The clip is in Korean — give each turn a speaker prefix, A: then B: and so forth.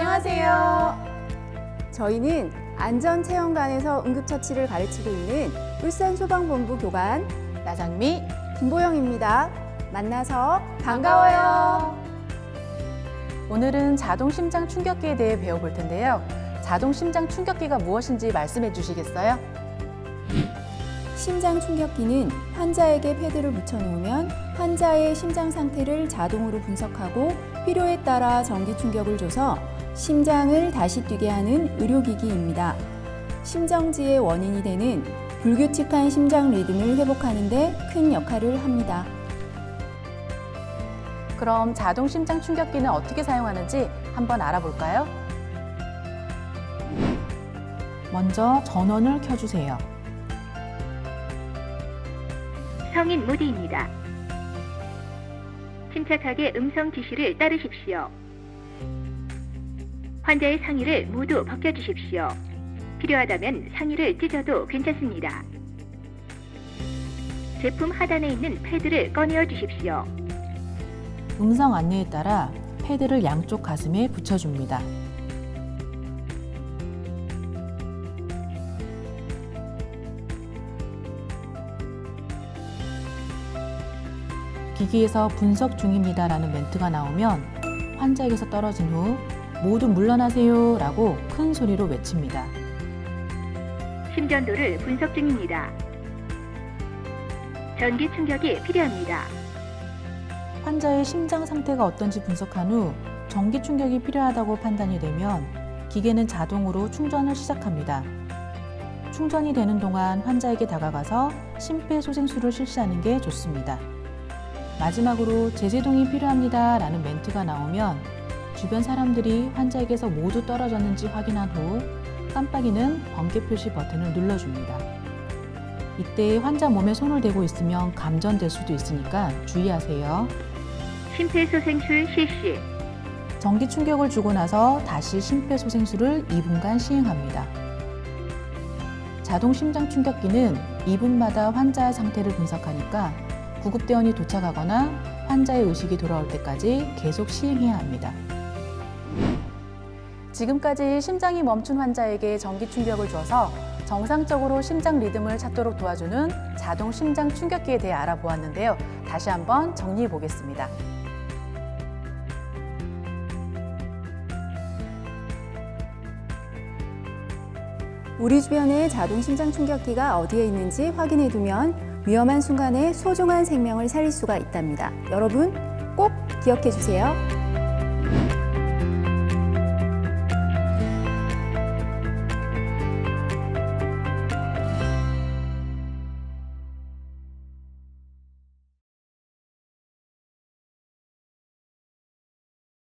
A: 안녕하세요.
B: 저희는 안전체험관에서 응급처치를 가르치고 있는 울산소방본부 교관
A: 나장미
B: 김보영입니다. 만나서
A: 반가워요. 오늘은 자동 심장 충격기에 대해 배워볼 텐데요. 자동 심장 충격기가 무엇인지 말씀해 주시겠어요?
B: 심장 충격기는 환자에게 패드를 붙여놓으면 환자의 심장 상태를 자동으로 분석하고 필요에 따라 전기 충격을 줘서 심장을 다시 뛰게 하는 의료기기입니다. 심정지의 원인이 되는 불규칙한 심장 리듬을 회복하는 데 큰 역할을 합니다.
A: 그럼 자동 심장 충격기는 어떻게 사용하는지 한번 알아볼까요? 먼저 전원을 켜주세요.
C: 성인 모드입니다. 침착하게 음성 지시를 따르십시오. 환자의 상의를 모두 벗겨주십시오. 필요하다면 상의를 찢어도 괜찮습니다. 제품 하단에 있는 패드를 꺼내어 주십시오.
A: 음성 안내에 따라 패드를 양쪽 가슴에 붙여줍니다. 기기에서 분석 중입니다라는 멘트가 나오면 환자에게서 떨어진 후 모두 물러나세요 라고 큰 소리로 외칩니다.
C: 심전도를 분석 중입니다. 전기 충격이 필요합니다.
A: 환자의 심장 상태가 어떤지 분석한 후 전기 충격이 필요하다고 판단이 되면 기계는 자동으로 충전을 시작합니다. 충전이 되는 동안 환자에게 다가가서 심폐소생술을 실시하는 게 좋습니다. 마지막으로 제세동이 필요합니다 라는 멘트가 나오면 주변 사람들이 환자에게서 모두 떨어졌는지 확인한 후 깜빡이는 번개 표시 버튼을 눌러줍니다. 이때 환자 몸에 손을 대고 있으면 감전될 수도 있으니까 주의하세요.
C: 심폐소생술 실시.
A: 전기 충격을 주고 나서 다시 심폐소생술을 2분간 시행합니다. 자동 심장 충격기는 2분마다 환자의 상태를 분석하니까 구급대원이 도착하거나 환자의 의식이 돌아올 때까지 계속 시행해야 합니다. 지금까지 심장이 멈춘 환자에게 전기 충격을 줘서 정상적으로 심장 리듬을 찾도록 도와주는 자동 심장 충격기에 대해 알아보았는데요. 다시 한번 정리해 보겠습니다.
B: 우리 주변에 자동 심장 충격기가 어디에 있는지 확인해 두면 위험한 순간에 소중한 생명을 살릴 수가 있답니다. 여러분 꼭 기억해 주세요.